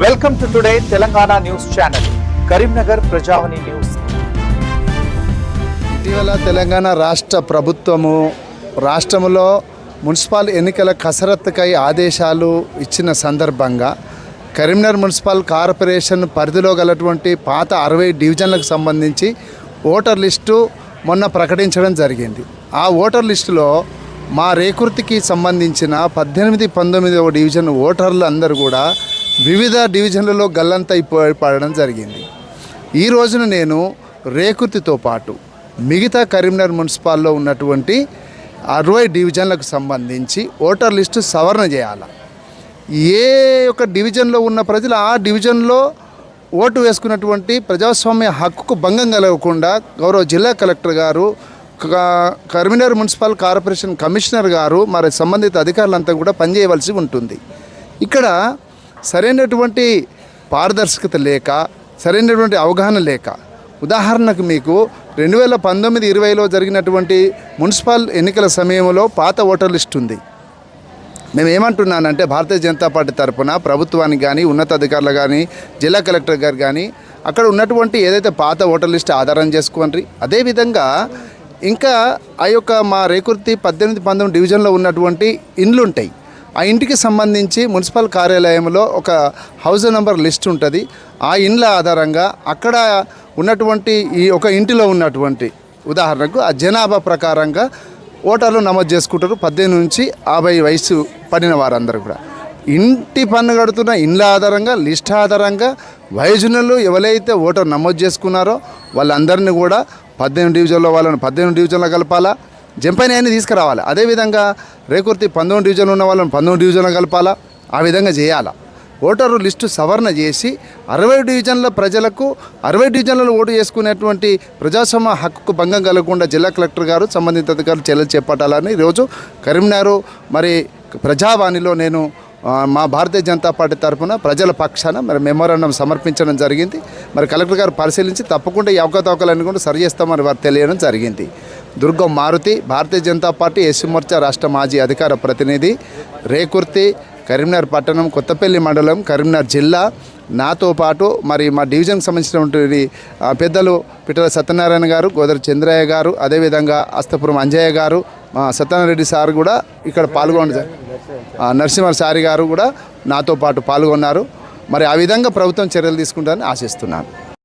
Welcome to today Telangana news channel Karimnagar Prajavani news. ఇటీవల తెలంగాణ రాష్ట్ర ప్రభుత్వము రాష్ట్రంలో మున్సిపల్ ఎన్నికల కసరత్తుకై ఆదేశాలు ఇచ్చిన సందర్భంగా కరీంనగర్ మున్సిపల్ కార్పొరేషన్ పరిధిలో గలటువంటి పాత అరవై డివిజన్లకు సంబంధించి ఓటర్ లిస్టు మొన్న ప్రకటించడం జరిగింది. ఆ ఓటర్ లిస్టులో మా రేకుర్తికి సంబంధించిన పద్దెనిమిది పంతొమ్మిదవ డివిజన్ ఓటర్లు అందరూ కూడా వివిధ డివిజన్లలో గల్లంతైపోయి పడడం జరిగింది. ఈ రోజున నేను రేకుర్తితో పాటు మిగతా కరీంనగర్ మున్సిపాల్లో ఉన్నటువంటి అరవై డివిజన్లకు సంబంధించి ఓటర్ లిస్టు సవరణ చేయాలి. ఏ యొక్క డివిజన్లో ఉన్న ప్రజలు ఆ డివిజన్లో ఓటు వేసుకున్నటువంటి ప్రజాస్వామ్య హక్కుకు భంగం కలగకుండా గౌరవ జిల్లా కలెక్టర్ గారు కరీంనగర్ మున్సిపల్ కార్పొరేషన్ కమిషనర్ గారు మరి సంబంధిత అధికారులంతా కూడా పనిచేయవలసి ఉంటుంది. ఇక్కడ సరైనటువంటి పారదర్శకత లేక సరైనటువంటి అవగాహన లేక. ఉదాహరణకు మీకు రెండు వేల పంతొమ్మిది ఇరవైలో జరిగినటువంటి మున్సిపల్ ఎన్నికల సమయంలో పాత ఓటర్ లిస్ట్ ఉంది. మేము ఏమంటున్నానంటే భారతీయ జనతా పార్టీ తరఫున ప్రభుత్వానికి కానీ ఉన్నతాధికారులు కానీ జిల్లా కలెక్టర్ గారు కానీ అక్కడ ఉన్నటువంటి ఏదైతే పాత ఓటర్ లిస్ట్ ఆధారం చేసుకోండి. అదేవిధంగా ఇంకా ఆ యొక్క మా రేకుర్తి పద్దెనిమిది పంతొమ్మిది డివిజన్లో ఉన్నటువంటి ఇండ్లు ఉంటాయి ఆ ఇంటికి సంబంధించి మున్సిపల్ కార్యాలయంలో ఒక హౌస్ నెంబర్ లిస్ట్ ఉంటుంది. ఆ ఇండ్ల ఆధారంగా అక్కడ ఉన్నటువంటి ఈ ఒక ఇంటిలో ఉన్నటువంటి ఉదాహరణకు ఆ జనాభా ప్రకారంగా ఓటర్లు నమోదు చేసుకుంటారు. పద్దెనిమిది నుంచి యాభై వయసు పడిన వారందరూ కూడా. ఇంటి పన్ను కడుతున్న ఇండ్ల ఆధారంగా లిస్ట్ ఆధారంగా వయోజనులు ఎవరైతే ఓటర్ నమోదు చేసుకున్నారో వాళ్ళందరినీ కూడా పద్దెనిమిది డివిజన్లో వాళ్ళని పద్దెనిమిది డివిజన్లో కలపాలా? జంపైన అన్ని తీసుకురావాలి అదేవిధంగా రేకుర్తి పంతొమ్మిది డివిజన్ ఉన్న వాళ్ళని పంతొమ్మిది డివిజన్లో కలపాలా? ఆ విధంగా చేయాలా? ఓటరు లిస్టు సవరణ చేసి అరవై డివిజన్ల ప్రజలకు అరవై డివిజన్లలో ఓటు చేసుకునేటువంటి ప్రజాస్వామ్య హక్కుకు భంగం కలగకుండా జిల్లా కలెక్టర్ గారు సంబంధిత అధికారులు చర్యలు చేపట్టాలని ఈరోజు కరీంనగర్ మరి ప్రజావాణిలో నేను మా భారతీయ జనతా పార్టీ తరఫున ప్రజల పక్షాన మరి మెమోరాండం సమర్పించడం జరిగింది. మరి కలెక్టర్ గారు పరిశీలించి తప్పకుండా ఈ అవకతవకలన్నీ కూడా సరి చేస్తామని వారు తెలియడం జరిగింది. దుర్గం మారుతి భారతీయ జనతా పార్టీ ఎస్సీ మోర్చా రాష్ట్ర మాజీ అధికార ప్రతినిధి రేకుర్తి కరీంనగర్ పట్టణం కొత్తపల్లి మండలం కరీంనగర్ జిల్లా. నాతో పాటు మరి మా డివిజన్కి సంబంధించినటువంటి పెద్దలు పిట్టల సత్యనారాయణ గారు గోదరి చంద్రయ్య గారు అదేవిధంగా అస్తపురం అంజయ్య గారు సత్యనారెడ్డి సార్ కూడా ఇక్కడ పాల్గొన నరసింహ సారి గారు కూడా నాతో పాటు పాల్గొన్నారు. మరి ఆ విధంగా ప్రభుత్వం చర్యలు తీసుకుంటారని ఆశిస్తున్నాను.